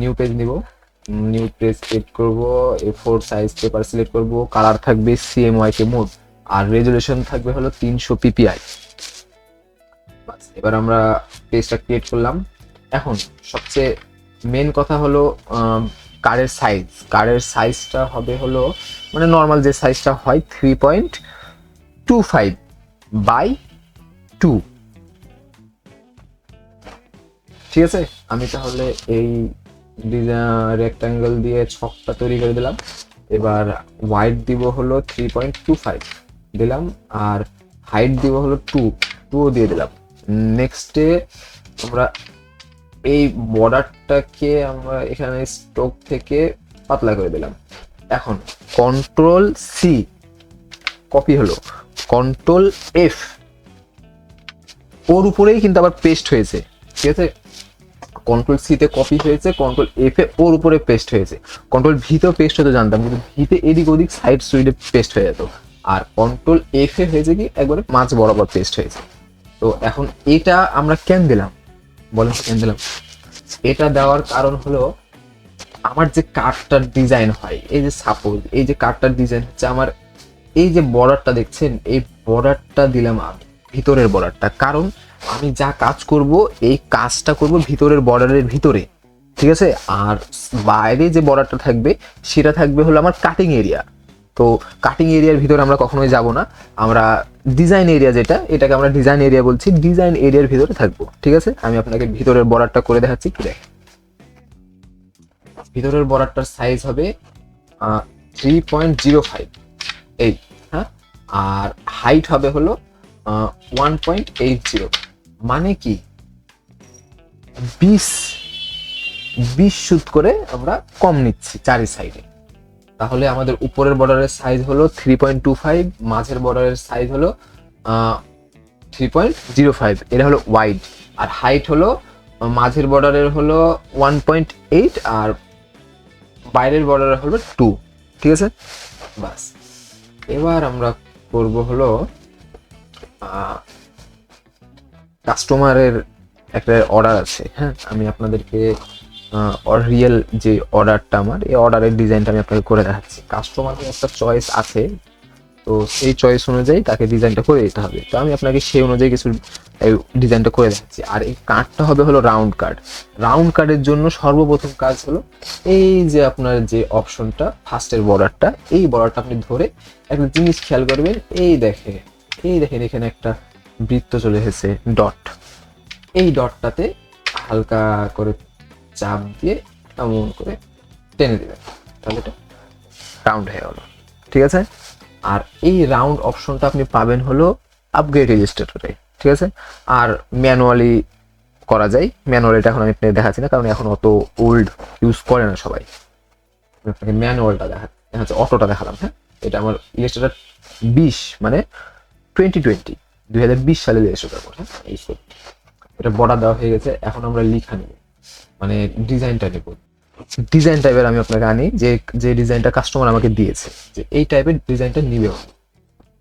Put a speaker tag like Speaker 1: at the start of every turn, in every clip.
Speaker 1: New page নিব। New page select করব A four size paper select করব colour থাকবে সিএমওয়াই কে মোড আর রেজুলেশন থাকবে হলো তিনশো পিপিআই এবার আমরা পেজটা ক্রিয়েট করলাম। এখন সবচেয়ে মেন কথা হলো কারের সাইজ কারের সাইজটা হবে হলো মানে নর্মাল যে সাইজটা হয় three point two five by two ঠিক আছে? আমি তাহলে এই রেক্টাঙ্গেল দিয়ে ছকটা তৈরি করে দিলাম। এবার ওয়াইড দিব হলো থ্রি পয়েন্ট টু ফাইভ দিলাম আর হাইট দিব হলো টু টুও দিয়ে দিলাম। নেক্সটে আমরা এই বর্ডারটাকে আমরা এখানে স্টোক থেকে পাতলা করে দিলাম। এখন কন্ট্রোল সি কপি হলো। কন্ট্রোল এফ ওর উপরেই কিন্তু আবার পেস্ট হয়েছে। ঠিক আছে? কন্ট্রোল সিতে কপি হয়েছে কন্ট্রোল এফ এ ওর উপরে পেস্ট হয়েছে। কন্ট্রোল ভিতেও পেস্ট হতে জানতাম, কিন্তু ভিতে এদিক ওদিক সাইড সুইডে পেস্ট হয়ে যেত। আর কন্ট্রোল এফ এ হয়েছে কি, একবারে মাঝ বরাবর পেস্ট হয়েছে। তো এখন এটা আমরা কেন দিলাম? বলেন কেন দিলাম। এটা দেওয়ার কারণ হলো, আমার যে কার্ডটার ডিজাইন হয়, এই যে সাপোজ এই যে কার্ডটার ডিজাইন হচ্ছে আমার, এই যে বর্ডারটা দেখছেন, এই বর্ডারটা দিলাম আমি, ভিতরের বর্ডারটা কারণ আমি যা কাজ করব, এই কাজটা করব ভিতরের বর্ডারের ভিতরে, ঠিক আছে? আর বাইরে যে বর্ডারটা থাকবে, সেটা থাকবে হলো আমার কাটিং এরিয়া তো কাটিং এরিয়ার ভিতরে আমরা কখনোই যাব না। আমরা ডিজাইন এরিয়া যেটা, এটাকে আমরা ডিজাইন এরিয়া বলছি। ডিজাইন এরিয়ার ভিতরে থাকব, ঠিক আছে? আমি আপনাকে ভিতরের বর্ডারটা করে দেখাচ্ছি কি দেখ। ভিতরের বর্ডারটার সাইজ হবে থ্রি পয়েন্ট জিরো ফাইভ এই হ্যাঁ? আর হাইট হবে হলো ওয়ান পয়েন্ট এইট জিরো মানে কি? বিশ বিশ সুত করে আমরা কম নিচ্ছি চারি সাইডে তাহলে আমাদের উপরের বর্ডারের সাইজ হলো থ্রি পয়েন্ট টু ফাইভ মাঝের বর্ডারের সাইজ হলো থ্রি পয়েন্ট জিরো ফাইভ এটা হলো ওয়াইড আর হাইট হলো, মাঝের বর্ডারের হলো ওয়ান পয়েন্ট এইট আর বাইরের বর্ডারের হলো টু ঠিক আছে? বাস এবার আমরা করব হলো কাস্টমারের একটা অর্ডার আছে হ্যাঁ? আমি আপনাদেরকে রিয়েল যে অর্ডারটা আমার, এই অর্ডারের ডিজাইনটা আমি আপনাকে করে দেখাচ্ছি। কাস্টমারের একটা চয়েস আছে, তো সেই চয়েস অনুযায়ী তাকে ডিজাইনটা করে দিতে হবে। তো আমি আপনাকে সেই অনুযায়ী কিছু ডিজাইনটা করে দেখাচ্ছি। আর এই কার্ডটা হবে হলো রাউন্ড কার্ড রাউন্ড কার্ডের জন্য সর্বপ্রথম কাজ হলো, এই যে আপনার যে অপশনটা ফার্স্টের বর্ডারটা এই বর্ডারটা আপনি ধরে একটা জিনিস খেয়াল করবেন, এই দেখে এই দেখেন এখানে একটা বৃত্ত চলে এসেছে, ডট। এই ডটটাতে হালকা করে চাপ দিয়ে এমন করে টেনে দেবেন। তাহলে এটা রাউন্ড হয়ে গেল। ঠিক আছে? আর এই রাউন্ড অপশনটা আপনি পাবেন হলো আপগ্রেড রেজিস্ট্রেটরে ঠিক আছে? আর ম্যানুয়ালি করা যায়। ম্যানুয়ালিটা এখন আমি আপনাকে দেখাচ্ছি না, কারণ এখন অত ওল্ড ইউজ করে না সবাই। আপনাকে ম্যানুয়ালটা দেখা দেখাচ্ছে, অটোটা দেখালাম হ্যাঁ? এটা আমার ইলেস্ট্রেটার বিশ মানে টোয়েন্টি টোয়েন্টি দুই হাজার বিশ সালে ইলেস্ট্রেটার হ্যাঁ? এই সব। এটা বর্ডার দেওয়া হয়ে গেছে এখন আমরা লিখা নেব মানে ডিজাইনটা নেব ডিজাইন টাইপের আমি আপনাকে আনি যে যে ডিজাইনটা কাস্টমার আমাকে দিয়েছে যে এই টাইপের ডিজাইনটা নিবে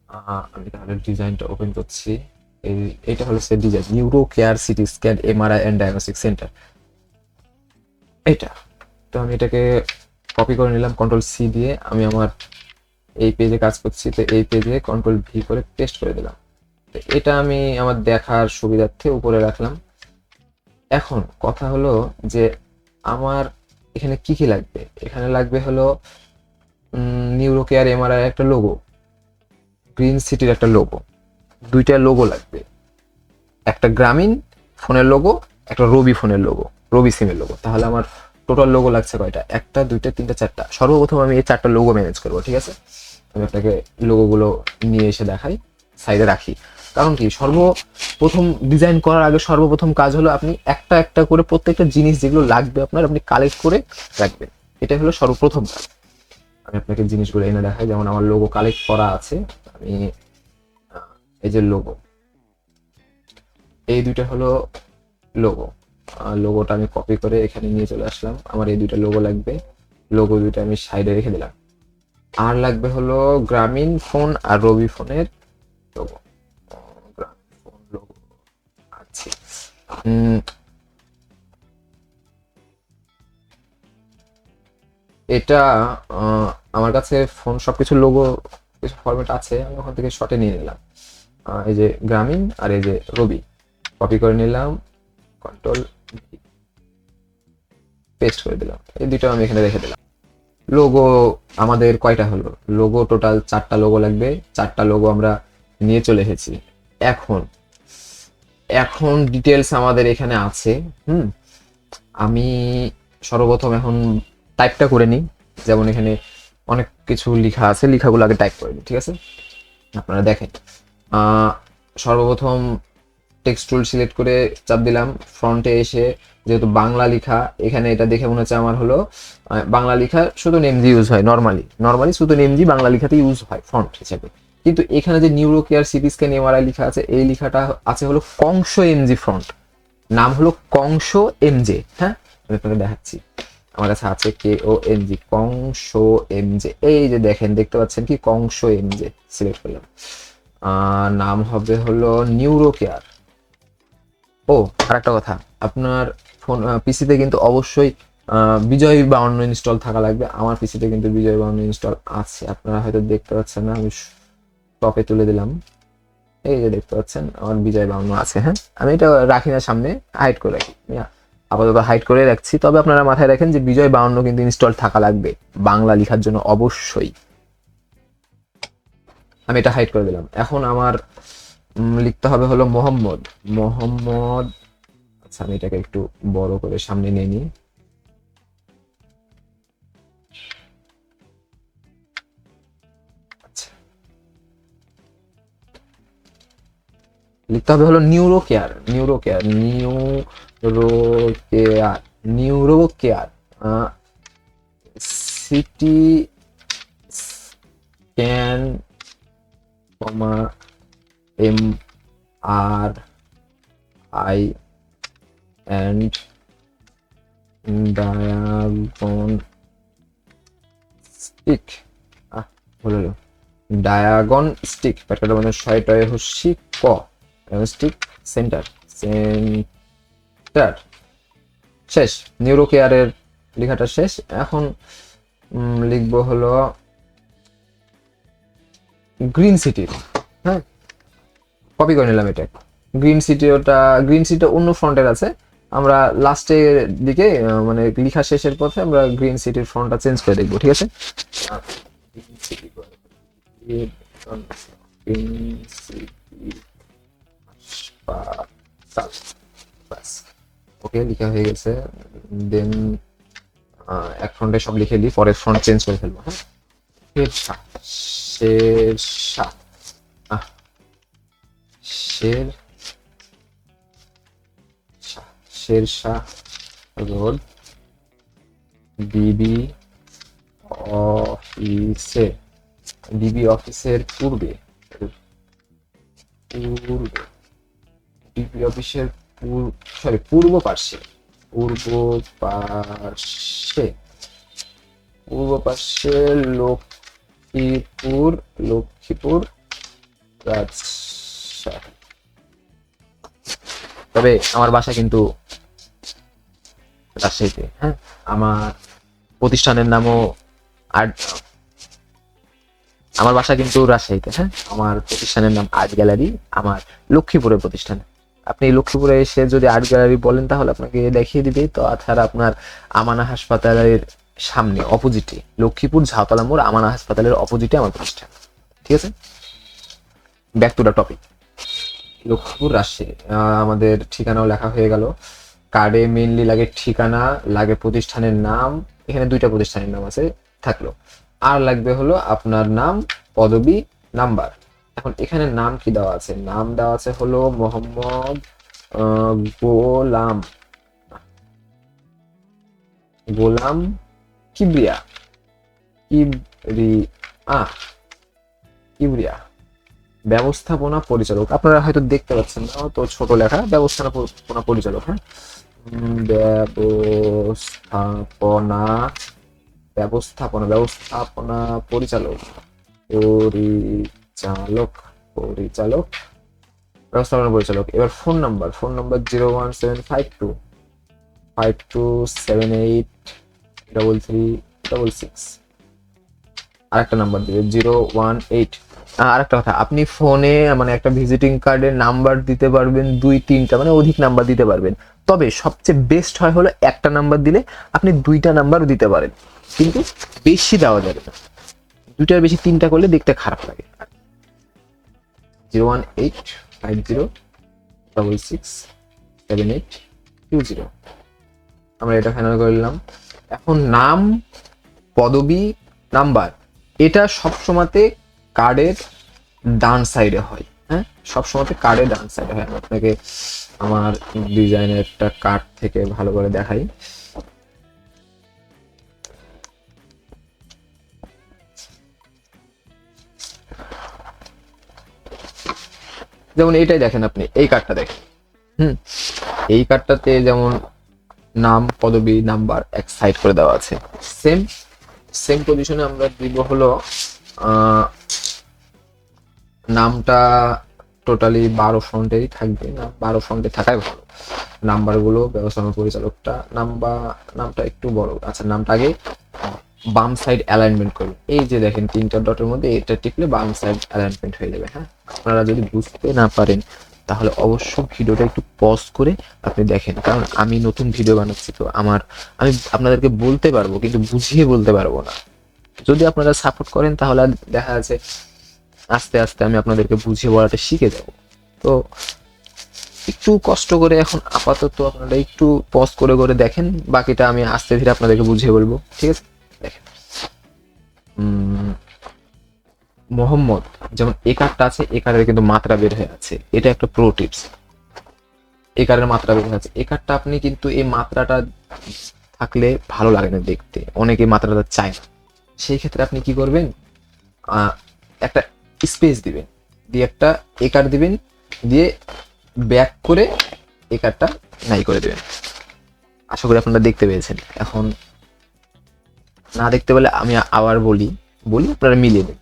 Speaker 1: আহ, আমি তাহলে ডিজাইনটা ওপেন করছি। এই এইটা হলো সে design neuro care CT scan MRI and diagnostic centre এটা। তো আমি এটাকে কপি করে নিলাম কন্ট্রোল সি দিয়ে। আমি আমার এই পেজে কাজ করছি তো এই পেজে কন্ট্রোল ভি করে পেস্ট করে দিলাম। এটা আমি আমার দেখার সুবিধার্থে উপরে রাখলাম। এখন কথা হলো যে আমার এখানে কি কি লাগবে? এখানে লাগবে হলো নিউরো কেয়ার এমআরআই একটা লোগো গ্রিন সিটির একটা লোগো দুইটা লোগো লাগবে। একটা গ্রামীণ ফোনের লোগো একটা রবি ফোনের লোগো রবি সিমের লোগো তাহলে আমার টোটাল লোগো লাগছে কয়টা? একটা, দুইটা, তিনটা, চারটা। সর্বপ্রথম আমি এই চারটা লোগো ম্যানেজ করব, ঠিক আছে? আমি আপনাকে লোগোগুলো নিয়ে এসে দেখাই সাইডে রাখি। কারণ কি? সর্বপ্রথম ডিজাইন করার আগে সর্বপ্রথম কাজ হলো আপনি একটা একটা করে প্রত্যেকটা জিনিস যেগুলো লাগবে আপনার আপনি কালেক্ট করে রাখবেন। এটাই হলো সর্বপ্রথম কাজ। আমি আপনাকে জিনিসগুলো এনে দেখাই। যেমন আমার লোগো কালেক্ট করা আছে। আমি এই যে লোগো এই দুইটা হলো লোগো লোগোটা আমি কপি করে এখানে নিয়ে চলে আসলাম। আমার এই দুইটা লোগো লাগবে। লোগো দুইটা আমি সাইডে রেখে দিলাম। আর লাগবে হলো গ্রামীণ ফোন আর রবি ফোনের লোগো এটা আমার কাছে ফোন সবকিছু লোগো কিছু ফরম্যাট আছে, আমি ওখান থেকে শর্টে নিয়ে নিলাম। এই যে গ্রামীণ আর এই যে রবি কপি করে নিলাম কন্ট্রোল পেস্ট করে দিলাম। এই দুটো আমি এখানে রেখে দিলাম। লোগো আমাদের কয়টা হলো? লোগো টোটাল চারটা লোগো লাগবে। চারটা লোগো আমরা নিয়ে চলে এসেছি। এখন এখন ডিটেলস আমাদের এখানে আছে, হুম? আমি সর্বপ্রথম এখন টাইপটা করে নিই। যেমন এখানে অনেক কিছু লেখা আছে, লেখাগুলো আগে টাইপ করে নিই, ঠিক আছে? আপনারা দেখেন। সর্বপ্রথম টেক্সট টুল সিলেক্ট করে চাপ দিলাম। ফ্রন্টে এসে যেহেতু বাংলা লেখা, এখানে এটা দেখে মনে হচ্ছে আমার হলো বাংলা লেখা শুধু নেমজি ইউজ হয় নর্মালি নর্মালি শুধু নেমজি বাংলা লেখাতে ইউজ হয় ফ্রন্ট হিসেবে। কিন্তু এখানে যে neuro care CT scan MRI লেখা আছে, এই লেখাটা আছে হলো কংস এমজি ফ্রন্ট নাম হলো কংস এমজে হ্যাঁ? আমি আপনাকে দেখাচ্ছি। আমার কাছে আছে কে ও এম জি কংস এম জে এই যে দেখেন, দেখতে পাচ্ছেন কি? কংস এম জে সিলেক্ট করলাম। নাম হবে হলো নিউরো কেয়ার ও আর একটা কথা, আপনার ফোন পিসিতে কিন্তু অবশ্যই বিজয় বাউন্ন ইনস্টল থাকা লাগবে। আমার পিসিতে কিন্তু বিজয় বাউন্ন ইনস্টল আছে। আপনারা হয়তো দেখতে পাচ্ছেন না, আমি টপে তুলে দিলাম। এই যে দেখতে পাচ্ছেন, আমার বিজয় বাউন্ন আছে হ্যাঁ? আমি এটা রাখি না সামনে হাইড করে রাখি। আপাতত হাইড করে রাখছি। তবে আপনারা মাথায় রাখেন যে বিজয় বাউন্ন কিন্তু ইনস্টল থাকা লাগবে। বাংলা লেখার জন্য অবশ্যই। আমি এটা হাইড করে দিলাম। এখন আমার লিখতে হবে হলো মোহাম্মদ। মোহাম্মদ আচ্ছা আমি এটাকে একটু বড় করে সামনে নিয়ে নিই। লিখতে হবে হলো neuro care neuro care neuro care neuro care CT scan comma M R I and diagnostic ah ভুল ডায়াগন স্টিক প্যাটকাটা মানে ছয় টয় হচ্ছি ক। স্টিক সেন্টার সেন্টার শেষ। নিউরো কেয়ারের লেখাটা শেষ। এখন লিখব হলো গ্রিন সিটি হ্যাঁ? কপি করে নিলাম এটা গ্রিন সিটি ওটা গ্রিন সিটি অন্য ফ্রন্টের আছে। আমরা লাস্টের দিকে মানে লেখা শেষের পথে আমরা গ্রিন সিটির ফ্রন্টটা চেঞ্জ করে দেখব, ঠিক আছে? গ্রিন সিটি হাসপাতাল ব্যাস। ওকে, লেখা হয়ে গেছে। দেন এক ফ্রন্টে সব লিখে দিই, পরের ফ্রন্ট চেঞ্জ করে ফেলব হ্যাঁ? শেরশাহ শেরশাহ আহ। শের শাহ শেরশাহ রোড ডিবি অফিসে। ডিবি অফিসের পূর্বে। পূর্বে। ডিবি অফিসের সরি পূর্ব পার্শ্বে পূর্ব পার্শ্বে পূর্ব পার্শ্বে লক্ষ্মীপুর লক্ষ্মীপুর তবে আমার বাসা কিন্তু রাজশাহীতে হ্যাঁ? আমার প্রতিষ্ঠানের নামও আর্ট আমার বাসা কিন্তু রাজশাহীতে হ্যাঁ? আমার প্রতিষ্ঠানের নাম আর্ট গ্যালারি, আমার লক্ষ্মীপুরের প্রতিষ্ঠান। আপনি লক্ষ্মীপুরে এসে যদি আর্ট গ্যালারি বলেন, তাহলে আপনাকে দেখিয়ে দিবে। তো তাছাড়া আপনার আমানা হাসপাতালের সামনে অপোজিটে লক্ষ্মীপুর ঝাউতলা মোড়, আমানা হাসপাতালের অপোজিটে আমার প্রতিষ্ঠান। ঠিক আছে? Back to the topic Lakshmipur, Rajshahi. আমাদের ঠিকানাও লেখা হয়ে গেল। কার্ডে মেইনলি লাগে ঠিকানা, লাগে প্রতিষ্ঠানের নাম। এখানে দুইটা প্রতিষ্ঠানের নাম আছে, থাকল। আর লাগবে হলো আপনার নাম, পদবি নাম্বার এখন এখানে নাম কি দেওয়া আছে? নাম দেওয়া আছে হলো মোহাম্মদ গোলাম। গোলাম কিবরিয়া। কিবরিয়া। কিবরিয়া। ব্যবস্থাপনা পরিচালক। আপনারা হয়তো দেখতে পাচ্ছেন না, তো ছোট লেখা। ব্যবস্থাপনা পরিচালক হ্যাঁ? ব্যবস্থাপনা ব্যবস্থাপনা ব্যবস্থাপনা পরিচালক। পরিচালক পরিচালক, ব্যবস্থাপনা পরিচালক। এবার phone number phone number zero one seven five two five two seven eight double three double six আরেকটা নাম্বার দিবে জিরো ওয়ান এইট আরেকটা কথা, আপনি ফোনে মানে একটা ভিজিটিং কার্ডের নাম্বার দিতে পারবেন, দুই, তিনটা মানে অধিক নাম্বার দিতে পারবেন। তবে সবচেয়ে বেস্ট হয় হলো একটা নাম্বার দিলে আপনি দুইটা নাম্বারও দিতে পারেন। কিন্তু বেশি দেওয়া যাবে না। দুইটার বেশি তিনটা করলে দেখতে খারাপ লাগে। Zero one eight five zero double six seven eight two zero আমরা এটা ফাইনাল করে নিলাম। এখন নাম, পদবি, নাম্বার। এটা সবসময়তে কার্ডের ডান সাইডে হয় হ্যাঁ? সবসময়তে কার্ডের ডান সাইডে হয়। আমি আপনাকে আমার ডিজাইনের একটা কার্ড থেকে ভালো করে দেখাই। যেমন এইটাই দেখেন আপনি এই কার্ডটা দেখেন। হুম। এই কার্ডটাতে যেমন নাম পদবি নাম্বার এক সাইড করে দেওয়া আছে। সেম সেম পজিশনে আমরা দিব হলো আহ, নামটা টোটালি বারো ফ্রন্টেরই থাকবে না বারো ফ্রন্টে থাকাই ভালো। নাম্বারগুলো ব্যবস্থাপনা পরিচালকটা নাম্বার নামটা একটু বড় আচ্ছা নামটা আগে বাম সাইড অ্যালাইনমেন্ট করুন এই যে দেখেন, তিনটা ডটের মধ্যে এটা টিপলে বাম সাইড অ্যালাইনমেন্ট হয়ে যাবে হ্যাঁ? আপনারা যদি বুঝতে না পারেন, তাহলে অবশ্যই ভিডিওটা একটু পজ করে আপনি দেখেন। কারণ আমি নতুন ভিডিও বানাচ্ছি, তো আমার, আমি আপনাদেরকে বলতে পারব, কিন্তু বুঝিয়ে বলতে পারব না। যদি আপনারা সাপোর্ট করেন, তাহলে দেখা যাচ্ছে আস্তে আস্তে আমি আপনাদেরকে বুঝিয়ে বলাটা শিখে যাব। তো একটু কষ্ট করে এখন আপাতত আপনারা একটু পজ করে করে দেখেন, বাকিটা আমি আস্তে ধীরে আপনাদেরকে বুঝিয়ে বলব, ঠিক আছে? দেখেন। মোহাম্মদ, যেমন এ কার্ডটা আছে, এ কার্ডের কিন্তু মাত্রা বের হয়ে আছে। এটা একটা প্রো টিপস এ কার্ডের মাত্রা বের হয়ে আছে। এ কার্ডটা আপনি কিন্তু এই মাত্রাটা থাকলে ভালো লাগে না দেখতে। অনেকে মাত্রাটা চায় না। সেই ক্ষেত্রে আপনি কি করবেন? একটা স্পেস দিবেন। দিয়ে একটা এ কার্ড দিবেন। দিয়ে ব্যাক করে এ কার্ডটা নাই করে দেবেন। আশা করি আপনারা দেখতে পেয়েছেন। এখন না দেখতে পেলে আমি আবার বলি বলি আপনারা মিলিয়ে দেন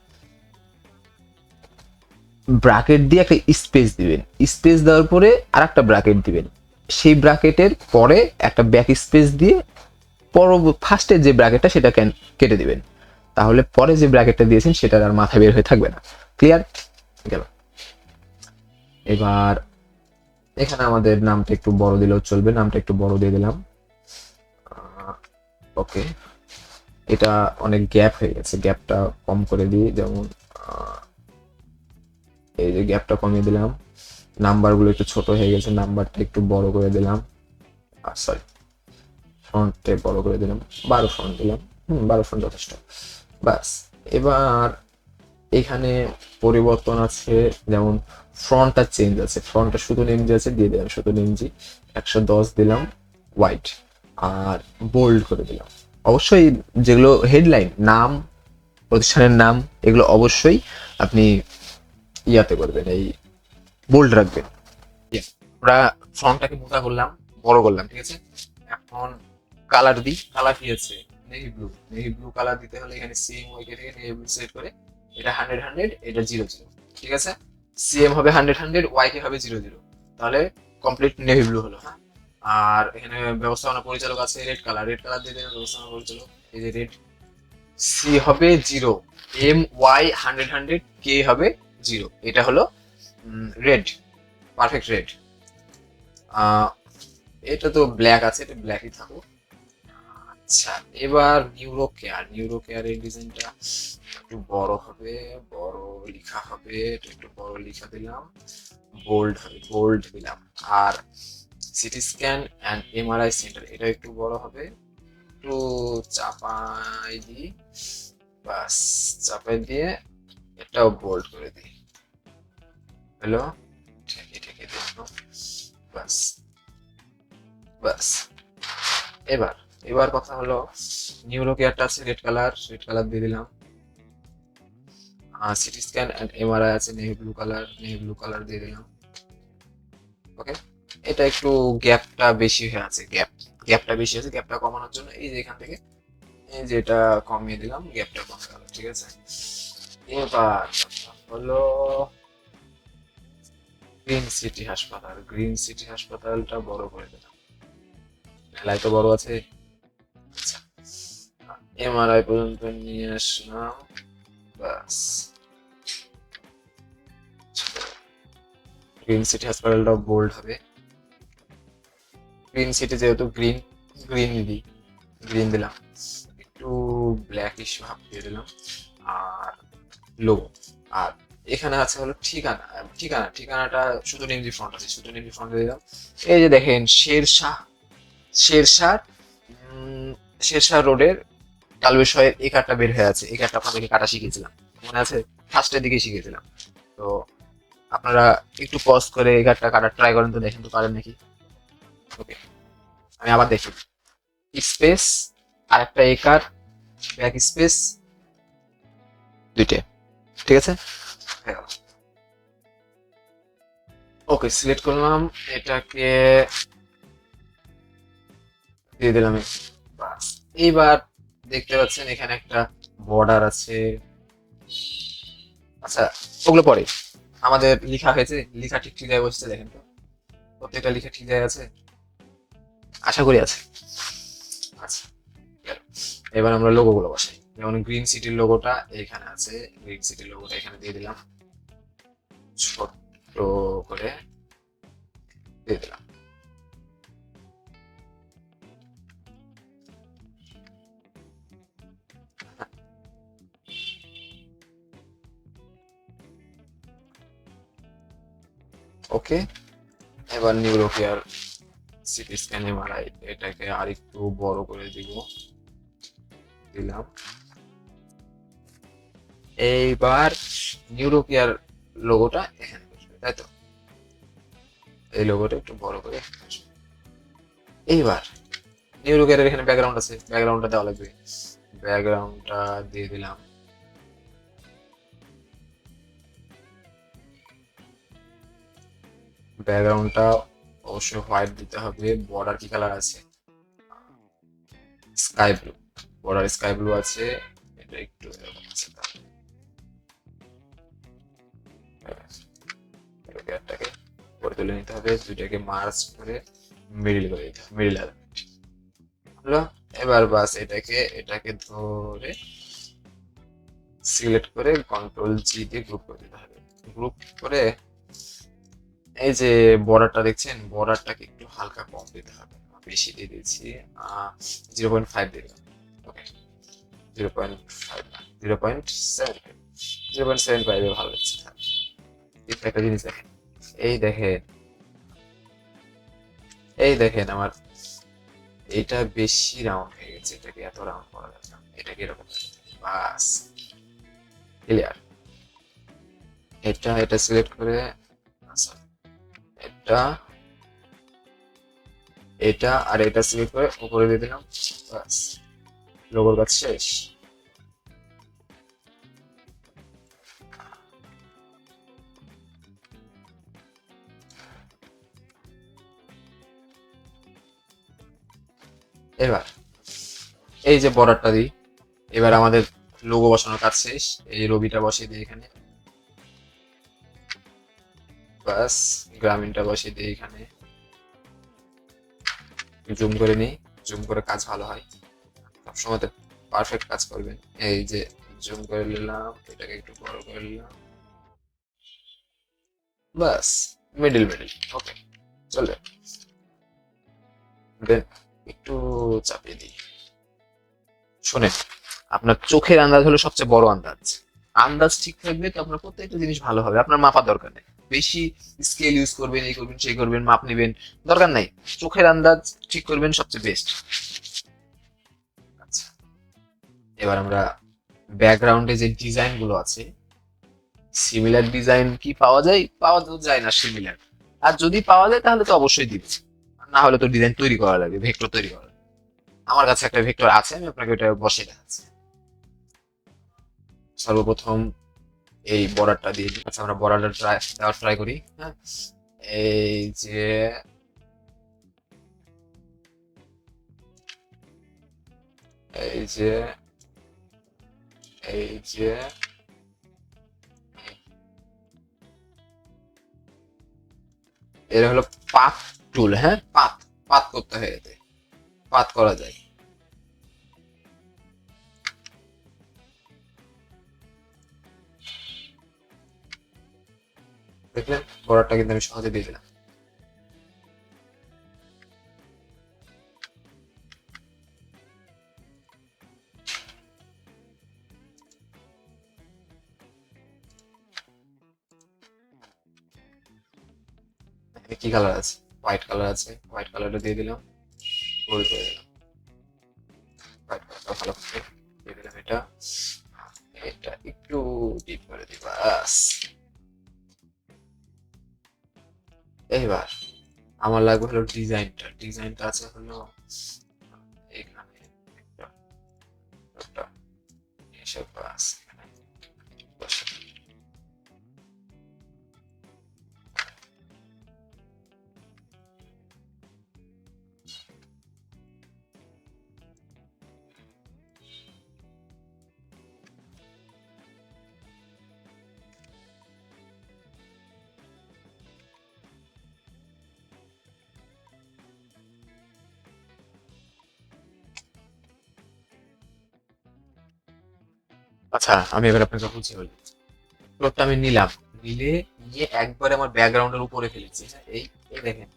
Speaker 1: ব্র্যাকেট দিয়ে একটা স্পেস দিবেন। স্পেস দেওয়ার পরে আর একটা ব্র্যাকেট দিবেন। সেই ব্র্যাকেটের পরে একটা ব্যাক স্পেস দিয়ে পর ফার্স্টের যে ব্র্যাকেটটা সেটা কেটে দিবেন। তাহলে পরে যে ব্র্যাকেটটা দিয়েছেন সেটার আর মাথা বের হয়ে থাকবে না। ক্লিয়ার গেল। এবার এখানে আমাদের নামটা একটু বড় দিলেও চলবে, নামটা একটু বড় দিয়ে দিলাম। ওকে এটা অনেক গ্যাপ হয়ে গেছে। গ্যাপটা কম করে দিই, যেমন এই যে গ্যাপটা কমিয়ে দিলাম নাম্বারগুলো একটু ছোট হয়ে গেছে নাম্বারটা একটু বড় করে দিলাম। আর সরি ফ্রন্টে বড় করে দিলাম, বারো ফ্রন্ট দিলাম। হুম, বারো ফ্রন্ট যথেষ্ট। বাস এবার এখানে পরিবর্তন আছে, যেমন ফ্রন্টটা চেঞ্জ আছে। ফ্রন্টটা শুধু নেমজি আছে, দিয়ে দিলাম শুধু নেমজি। একশো দশ দিলাম হোয়াইট আর বোল্ড করে দিলাম। অবশ্যই যেগুলো হেডলাইন নাম, প্রতিষ্ঠানের নাম, এগুলো অবশ্যই আপনি ইয়াতে করবেন, এই বোল্ড রাখবেন। আমরা ফ্রন্টটাকে মোটা করলাম, বড় করলাম, ঠিক আছে? এখন কালার দিই কালার কি আছে navy blue navy blue colour দিতে হলে এখানে সিএম ওইকে থেকে নেভি ব্লু সিলেক্ট করে এটা হান্ড্রেড হান্ড্রেড এটা জিরো জিরো ঠিক আছে? সিএম হবে হান্ড্রেড হান্ড্রেড ওয়াই কে হবে জিরো জিরো তাহলে কমপ্লিট নেভি ব্লু হলো। হ্যাঁ আর এখানে ব্যবস্থাপনা পরিচালক আছে রেড কালার রেড কালার দিয়ে দেবেন ব্যবস্থাপনা পরিচালক। এই যে রেড সি হবে zero M Y hundred hundred K হবে জিরো এটা হলো রেড পারফেক্ট রেড এটা তো ব্ল্যাক আছে, এটা ব্ল্যাকই থাকুক। আচ্ছা এবার নিউরো কেয়ার নিউরো কেয়ারের ডিজাইনটা একটু বড় হবে, বড় লেখা হবে, এটা একটু বড় লেখা দিলাম বোল্ড হবে বোল্ড দিলাম। আর CT scan and MRI centre এটা একটু বড় হবে। একটু চাপাই দিই, বাস, চাপাই দিয়ে এটাও বোল্ড করে দিই। হ্যালো ঠেকে ঠেকে দেখো বাস বাস। এবার এবার কথা হলো নিউরো কেয়ারটা আছে রেড কালার রেড কালার দিয়ে দিলাম। সিটি স্ক্যান অ্যান্ড এমআরআই আছে, navy blue colour, navy blue colour দিয়ে দিলাম। ওকে এটা একটু গ্যাপটা বেশি হয়ে আছে, গ্যাপ, গ্যাপটা বেশি আছে, গ্যাপটা কমানোর জন্য এই যে এখান থেকে, এই যে এটা কমিয়ে দিলাম, গ্যাপটা কমে গেল ঠিক আছে? এবার হলো গ্রিন সিটি হাসপাতাল গ্রিন সিটি হাসপাতালটা বড় করে দিলাম। মেলায় তো বড় আছে। আচ্ছা। এমআরআই পর্যন্ত নিয়ে আসলাম বাস গ্রিন সিটি হসপিটালটাও বোল্ড হবে। গ্রিন সিটি যেহেতু গ্রিন গ্রিন দিই গ্রিন দিলাম। একটু ব্ল্যাকিশ ভাব দিয়ে দিলাম। আর লোগো আর এখানে আছে হলো ঠিকানা। ঠিকানা, ঠিকানাটা শুধু নিমজি ফ্রন্ট আছে, শুধু নিমজি ফ্রন্ট দিলাম। এই যে দেখেন, শেরশাহ শেরশাহ শেরশাহ রোডের কালবেশয়ের এই কাঠটা বের হয়ে আছে। এই কাঠটা আপনাদেরকে কাটা শিখেছিলাম মনে আছে? ফার্স্টের দিকে শিখেছিলাম তো আপনারা একটু পজ করে এই কাঠটা কাটার ট্রাই করেন তো দেখেন তো পারেন নাকি? ওকে আমি আবার দেখি। স্পেস আর একটা একার ব্যাক স্পেস দুইটে। ঠিক আছে? ওকে সিলেক্ট করলাম। এটাকে দিয়ে দিলাম এইবার দেখতে পাচ্ছেন এখানে একটা বর্ডার আছে। আচ্ছা ওগুলো পরে। আমাদের লেখা হয়েছে, লেখা ঠিক ঠিক জায়গায় বসছে, দেখেন তো। প্রত্যেকটা লেখা ঠিক জায়গায় আছে। আশা করি আছে। আচ্ছা এবার আমরা লোগো গুলো বসাই। যেমন গ্রিন সিটির লোগোটা এখানে আছে। গ্রিন সিটির লোগোটা এখানে দিয়ে দিলাম। ছোট্ট করে দিয়ে দিলাম। ওকে, এবার নিউরোকেয়ার সিটি স্ক্যান এমআরআই এটাকে আরেকটু বড় করে দিব। দিলাম। এইবার নিউরোকেয়ার লোগোটা এখানে বসবে, তাই তো? এই লোগোটা একটু বড় করে। এইবার নিউরোকেয়ারের এখানে ব্যাকগ্রাউন্ড আছে ব্যাকগ্রাউন্ডটা দেওয়া লাগবে। ব্যাকগ্রাউন্ডটা দিয়ে দিলাম। ব্যাকগ্রাউন্ডটা অবশ্যই হোয়াইট দিতে হবে বর্ডার কি কালার আছে? Sky blue border sky blue আছে, এটা একটু এরকম আছে। এটাকে করে তুলে নিতে হবে, দুইটাকে মার্চ করে মিডিল করে দিতে হবে মিডিল হলো এবার বাস এটাকে এটাকে ধরে সিলেক্ট করে কন্ট্রোল জি দিয়ে গ্রুপ করে দিতে হবে। গ্রুপ করে এই যে বর্ডারটা দেখছেন? বর্ডারটাকে একটু হালকা কম দিতে হবে। বেশি দিয়ে দিয়েছি জিরো পয়েন্ট ফাইভ দিলাম। ওকে জিরো পয়েন্ট ফাইভ না zero point seven zero point seven ফাইভে ভালো কিন্তু একটা জিনিস দেখেন, এই দেখেন এই দেখেন আমার, এটা বেশি রাউন্ড হয়ে গেছে, এটাকে এত রাউন্ড করা যাবে না। এটাকে এরকম? বাস। ক্লিয়ার এটা এটা সিলেক্ট করে এটা এটা, আর এটা সিলেক্ট করে উপরে দিয়ে দিলাম বাস লোগোর কাজ শেষ। এবার, এই যে বর্ডারটা দিই, এবার আমাদের লোগো বসানোর কাজ শেষ, এই রবিটা বসিয়ে দিই এখানে। বাস, গ্রামীণটা বসিয়ে দিই এখানে। জুম করে নিই, জুম করে কাজ ভালো হয়। সবসময় তো পারফেক্ট কাজ করবেন। এই যে জুম করে নিলাম, এটাকে একটু বড় করে নিলাম। বাস মিডিল মিডিল ওকে চলে। দেন একটু চাপিয়ে দিই। শোনেন, আপনার চোখের আন্দাজ হলো সবচেয়ে বড় আন্দাজ। আন্দাজ ঠিক থাকবে তো আপনার প্রত্যেকটা জিনিস ভালো হবে। আপনার মাপা দরকার নেই। বেশি স্কেল ইউজ করবেন, এই করবেন, সেই করবেন, মাপ নেবেন, দরকার নাই। চোখের আন্দাজ ঠিক করবেন সবচেয়ে বেস্ট আচ্ছা। এবার আমরা ব্যাকগ্রাউন্ডে যে ডিজাইনগুলো আছে সিমিলার ডিজাইন কি পাওয়া যায়? পাওয়া তো যায় না সিমিলার আর যদি পাওয়া যায়, তাহলে তো অবশ্যই দিবে। না হলে তো ডিজাইন তৈরি করা লাগবে ভেক্টর তৈরি করা আমার কাছে একটা ভেক্টর আছে, আমি আপনাকে ওটা বসে দেখাচ্ছি। সর্বপ্রথম এই বর্ডারটা দিয়ে দিই। আচ্ছা আমরা বর্ডারটা ট্রাই দেওয়ার ট্রাই করি হ্যাঁ? এই যে এই যে এই যে এটা হলো পাত টুল হ্যাঁ? পাত পাত করতে হয় এতে। পাত করা যায়। দেখলেন বর্ডারটা কিন্তু আমি সহজে দিয়ে দিলাম। কি কালার আছে? হোয়াইট কালার আছে। হোয়াইট কালারটা দিয়ে দিলাম। গোল করে দিলাম। ভালো দিয়ে দিলাম এটা। এটা একটু ডিপ করে দিই, বাস। এইবার আমার লাগবে হলো ডিজাইনটা। ডিজাইনটা আছে হলো এখানে একটা এসব বাস। আচ্ছা আমি এবার আপনাকে বুঝিয়ে বলি প্লটটা আমি নিলাম, নিলে নিয়ে একবারে আমার ব্যাকগ্রাউন্ডের উপরে ফেলেছি। এই এই দেখেন।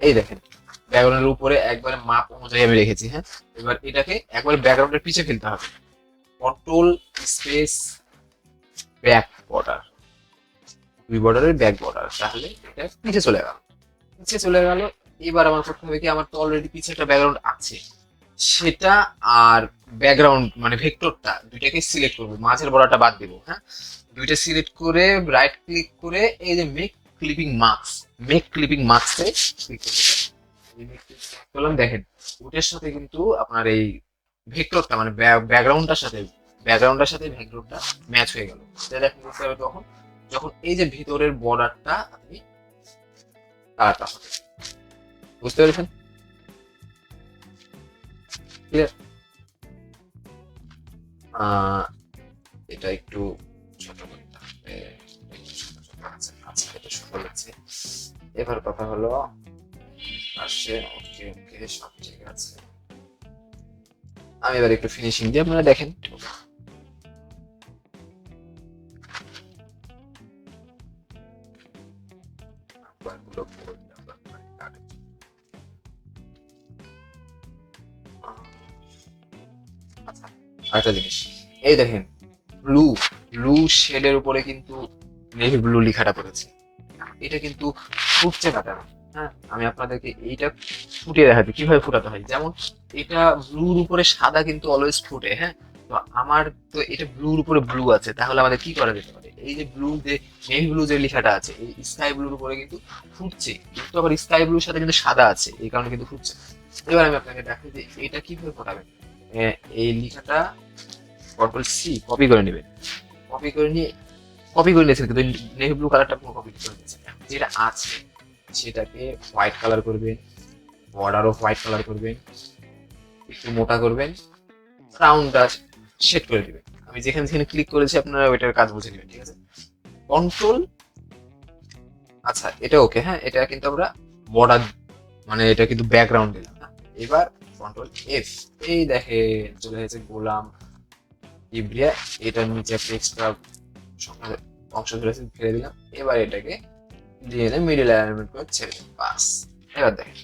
Speaker 1: এই দেখেন ব্যাকগ্রাউন্ডের উপরে একবারে মাপ অনুযায়ী আমি রেখেছি হ্যাঁ? এবার এটাকে একবার ব্যাকগ্রাউন্ডের পিছে ফেলতে হবে। কন্ট্রোল স্পেস ব্যাক বর্ডার দুই বর্ডারের ব্যাক বর্ডার তাহলে এটা পিছে চলে গেল। পিছে চলে গেল, এবার আমার করতে হবে কি আমার তো অলরেডি পিছে একটা ব্যাকগ্রাউন্ড আছে? সেটা আর ব্যাকগ্রাউন্ড মানে ভেক্টরটা দুইটাকে সিলেক্ট করব। মাঝের বড়াটা বাদ দিব হ্যাঁ? দুইটা সিলেক্ট করে রাইট ক্লিক করে এই যে make clipping marks make clipping মার্কসে click করলাম, দেখেন ওটার সাথে কিন্তু আপনার এই ভেক্টরটা মানে ব্যাকগ্রাউন্ডটার সাথে ব্যাকগ্রাউন্ডটার সাথে ভেক্টরটা ম্যাচ হয়ে গেল। সেটা দেখেন, বুঝতে হবে তখন? যখন এই যে ভিতরের বর্ডারটা আপনি কালারটা হবে। বুঝতে পেরেছেন? আহ, এটা একটু আচ্ছা এবার কথা হলো আসছে ওকে ওকে সব ঠিক আছে। আমি এবার একটু ফিনিশিং দিয়ে আপনারা দেখেন। নাম্বারগুলো আরেকটা জিনিস। এই দেখেন ব্লু ব্লু শেডের উপরে কিন্তু নেভি ব্লু লেখাটা পড়েছে। এটা কিন্তু ফুটছে না হ্যাঁ আমি আপনাদেরকে এইটা ফুটিয়ে দেখাচ্ছি, কীভাবে ফুটাতে হয়। যেমন এটা ব্লুর উপরে সাদা কিন্তু অলওয়েজ ফুটে হ্যাঁ? তো আমার তো এটা ব্লুর উপরে ব্লু আছে, তাহলে আমাদের কি করা যেতে পারে? এই যে ব্লু যে নেভি ব্লু যে লেখাটা আছে, এই স্কাই ব্লুর উপরে কিন্তু ফুটছে। কিন্তু আবার স্কাই ব্লুর সাথে কিন্তু সাদা আছে, এই কারণে কিন্তু ফুটছে। এবার আমি আপনাকে দেখাই যে এটা কীভাবে ফোটাবেন। এই লেখাটা কন্ট্রোল সি কপি করে নেবেন কপি করে নিয়ে কপি করে নিয়েছেন, কিন্তু নেভি ব্লু কালারটা পুরো কপি করে নিয়েছেন। যেটা আছে, সেটাকে হোয়াইট কালার করবেন বর্ডারও হোয়াইট কালার করবেন, একটু মোটা করবেন রাউন্ডটা সেট করে দিবেন। আমি যেখানে যেখানে ক্লিক করেছি, আপনারা ওইটার কাজ বুঝে নেবেন, ঠিক আছে? কন্ট্রোল আচ্ছা এটা ওকে হ্যাঁ এটা কিন্তু আমরা বর্ডার মানে এটা কিন্তু ব্যাকগ্রাউন্ড দিলাম এবার কন্ট্রোল এফ এই দেখে চলে এসেছে গোলাম। ইব্রিয়া এটার নিচে একটা এক্সট্রা অংশ ধরেছে, ফেলে দিলাম। এবার এটাকে দিয়ে এনে মিডিল অ্যালাইনমেন্ট করে ছেড়ে দিন। বাস। এবার দেখেন।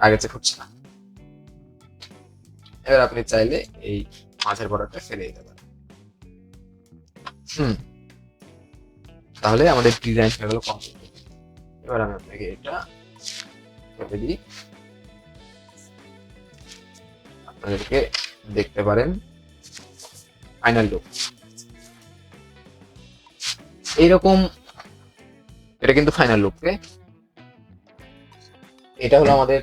Speaker 1: আগে চেয়ে ফুটছে না। এবার আপনি চাইলে এই মাঝের বর্ডারটা ফেলে দিতে পারেন। হুম। তাহলে আমাদের ডিজাইন হয়ে গেল কমপ্লিট এবার আমি আপনাকে এটা করে দিই। আপনাদেরকে দেখতে পারেন। ফাইনাল লুক এইরকম, এটা কিন্তু ফাইনাল লুক এটা হলো আমাদের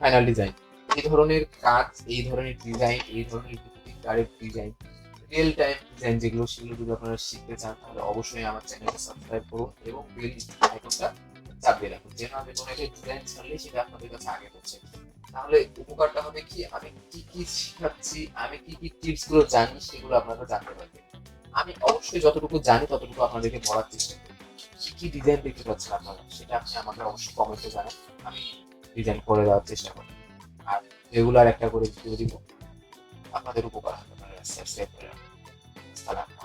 Speaker 1: ফাইনাল ডিজাইন এই ধরনের কাজ, এই ধরনের ডিজাইন এই ধরনের গাড়ির ডিজাইন রিয়েল টাইম ডিজাইন যেগুলো, সেগুলো যদি আপনারা শিখতে চান, তাহলে অবশ্যই আমার চ্যানেলকে সাবস্ক্রাইব করুন এবং বেল আইকনটা চাপিয়ে রাখুন। যেন আমি কোনো একটা ডিজাইন ছাড়লে সেটা আপনাদের কাছে আগে পড়ছে তাহলে উপকারটা হবে কি? আমি কি কি শিখাচ্ছি? আমি কি কি টিপসগুলো জানি সেগুলো আপনারা জানতে পারবেন। আমি অবশ্যই যতটুকু জানি ততটুকু আপনাদেরকে বলার চেষ্টা করি কি কি ডিজাইন দেখতে পাচ্ছেন আপনারা? সেটা আপনি আমাকে অবশ্যই কমেন্টে জানান। আমি ডিজাইন করে দেওয়ার চেষ্টা করি আর রেগুলার একটা করে ভিডিও দিব। আপনাদের উপকার হবে Gracias, etcétera. Hasta la